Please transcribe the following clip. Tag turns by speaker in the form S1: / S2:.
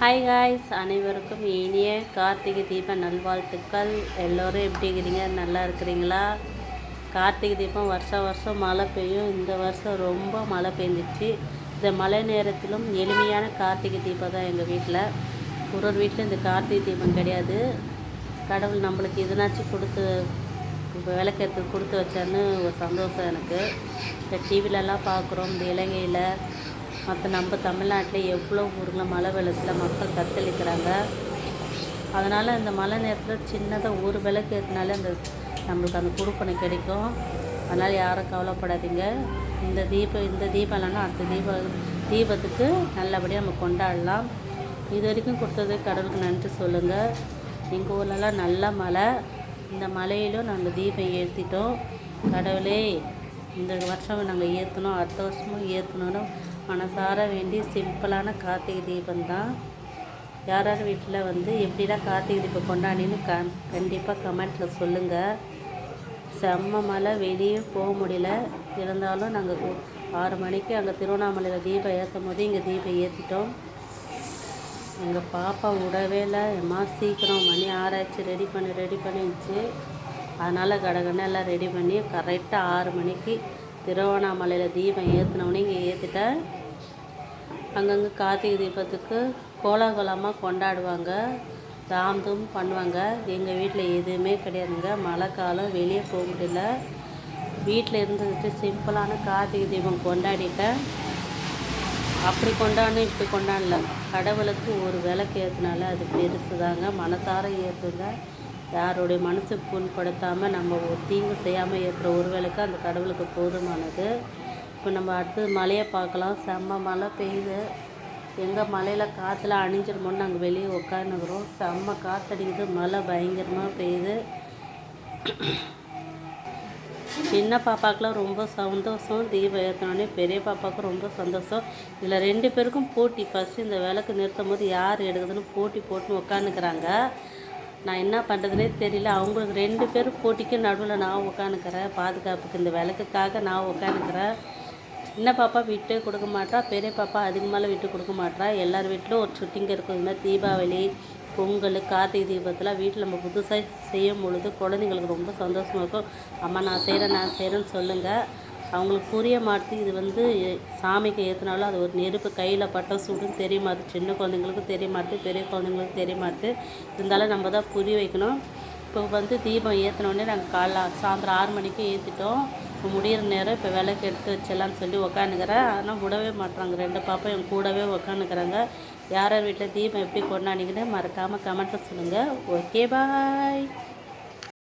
S1: Hi guys அனைவருக்கும் இனிய கார்த்திகை தீப நல்வாழ்த்துக்கள். எல்லோரும் எப்படி இருக்கிறீங்க? நல்லா இருக்கிறீங்களா? கார்த்திகை தீபம் வருஷம் வருஷம் மழை பெய்யும். இந்த வருஷம் ரொம்ப மழை பெஞ்சிச்சு. இந்த மழை நேரத்திலும் எளிமையான கார்த்திகை தீபம் தான் எங்கள் வீட்டில் ஒரு ஒரு வீட்டில் இந்த கார்த்திகை தீபம் கிடையாது. கடவுள் நம்மளுக்கு எதுனாச்சும் கொடுத்து விளக்கத்துக்கு கொடுத்து வச்சான்னு ஒரு சந்தோஷம் எனக்கு. இந்த டிவிலலாம் பார்க்குறோம். இந்த இலங்கையில் மற்ற நம்ம தமிழ்நாட்டில் எவ்வளோ ஊரில் மழை வெள்ளத்தில் மக்கள் தத்தளிக்கிறாங்க? அதனால் இந்த மழை நேரத்தில் சின்னதாக ஒரு விளக்கு ஏற்றினாலே அந்த நம்மளுக்கு அந்த கொடுப்பனை கிடைக்கும். அதனால் யாரும் கவலைப்படாதீங்க. இந்த தீபம் இந்த தீபம் இல்லைன்னா அடுத்த தீப தீபத்துக்கு நல்லபடியாக நம்ம கொண்டாடலாம். இது வரைக்கும் கொடுத்தது கடவுளுக்கு நன்றி சொல்லுங்கள் எங்கள் ஊர்லலாம் நல்ல மழை. இந்த மலையிலும் நாங்கள் தீபம் ஏற்றிட்டோம். கடவுளே இந்த வருஷம் நாங்கள் ஏற்றணும் அடுத்த வருஷமும் ஏற்றணும்னு மனசார வேண்டி சிம்பிளான கார்த்திகை தீபம் தான் யார் யார் வீட்டில் வந்து எப்படிலாம் கார்த்திகை தீபம் கொண்டாடின்னு க கண்டிப்பாக கமெண்ட்டில் சொல்லுங்கள் செம்ம மழை வெளியே போக முடியல. இருந்தாலும் நாங்கள் ஆறு மணிக்கு அங்கே திருவண்ணாமலையில் தீபம் ஏற்றும் போது இங்கே தீபம் ஏற்றிட்டோம் எங்கள் பாப்பா விடவே இல்லை. எம்மா சீக்கிரம் மணி ஆராய்ச்சி ரெடி பண்ணி ரெடி பண்ணிடுச்சு. அதனால் கடகடன்னு எல்லாம் ரெடி பண்ணி கரெக்டாக ஆறு மணிக்கு திருவண்ணாமலையில் தீபம் ஏற்றினோடனே இங்கே ஏற்றிட்டேன் அங்கங்கே கார்த்திகை தீபத்துக்கு கோலாகலமாக கொண்டாடுவாங்க. தாந்தும் பண்ணுவாங்க. எங்கள் வீட்டில் எதுவுமே கிடையாதுங்க. மழை காலம் வெளியே போக முடியல. வீட்டில் இருந்துட்டு சிம்பிளான கார்த்திகை தீபம் கொண்டாடிட்டேன். அப்படி கொண்டாடணும் இப்படி கொண்டாடல. கடவுளுக்கு ஒரு விளக்கு ஏற்றினால அது பெருசு தாங்க மனசார ஏற்றுங்க யாருடைய மனசுக்கு புண்படுத்தாமல் நம்ம ஒரு தீங்கு செய்யாமல் இருக்கிற ஒருவேளைக்கு அந்த கடவுளுக்கு போதுமானது. இப்போ நம்ம அடுத்து மலையை பார்க்கலாம். செம்ம மழை பெய்யுது. எங்கே மலையில் காற்றுல அணிஞ்சிருமோன்னு நாங்கள் வெளியே உட்காந்துக்கிறோம் செம்ம காற்றடிக்குது மழை பயங்கரமாக பெய்யுது. சின்ன பாப்பாக்கெலாம் ரொம்ப சந்தோஷம். தீபம் ஏற்றினோடனே பெரிய பாப்பாவுக்கும் ரொம்ப சந்தோஷம். இதில் ரெண்டு பேருக்கும் போட்டி. ஃபஸ்ட்டு இந்த விளக்கு நிறுத்தும் போது யார் எடுக்குதுன்னு போட்டி போட்டுன்னு உட்காந்துக்கிறாங்க நான் என்ன பண்ணுறதுனே தெரியல. அவங்களுக்கு ரெண்டு பேரும் போட்டிக்கு நடுவில் நான் உட்காந்துக்கிறேன் பாதுகாப்புக்கு இந்த விளக்குக்காக நான் உட்காந்துக்கிறேன் சின்ன பாப்பா விட்டு கொடுக்க மாட்டா. பெரிய பாப்பா அதுக்கு மேலே விட்டு கொடுக்க மாட்டா. எல்லார் வீட்டிலும் ஒரு சுட்டிங்க இருக்கும். இந்த மாதிரி தீபாவளி பொங்கல் கார்த்திகை தீபத்தெலாம் வீட்டில் நம்ம புதுசாக செய்யும் பொழுது குழந்தைங்களுக்கு ரொம்ப சந்தோஷமாக இருக்கும். அம்மா நான் செய்கிறேன் நான் செய்கிறேன்னு சொல்லுங்கள் அவங்களுக்கு புரிய மாட்டுது. இது வந்து சாமிக்கு ஏற்றினாலும் அது ஒரு நெருப்பு கையில் பட்ட சூடுன்னு தெரிய மாட்டுது. சின்ன குழந்தைங்களுக்கும் தெரிய மாட்டுது பெரிய குழந்தைங்களுக்கும் தெரிய மாட்டுது. இருந்தாலும் நம்ம தான் புரிய வைக்கணும். இப்போ வந்து தீபம் ஏற்றினோடனே நாங்கள் காலைல சாயந்தரம் ஆறு மணிக்கு ஏற்றிட்டோம் இப்போ முடிகிற நேரம் இப்போ விளக்கு எடுத்து வச்சிடலான்னு சொல்லி உக்காந்துக்கிறேன். ஆனால் விடவே மாட்டுறாங்க ரெண்டு பாப்பா என் கூடவே உக்காந்துக்கிறாங்க. யார் யார் வீட்டில் தீபம் எப்படி கொண்டாடிங்கன்னு மறக்காமல் கமெண்ட்டை சொல்லுங்கள் ஓகே பாய்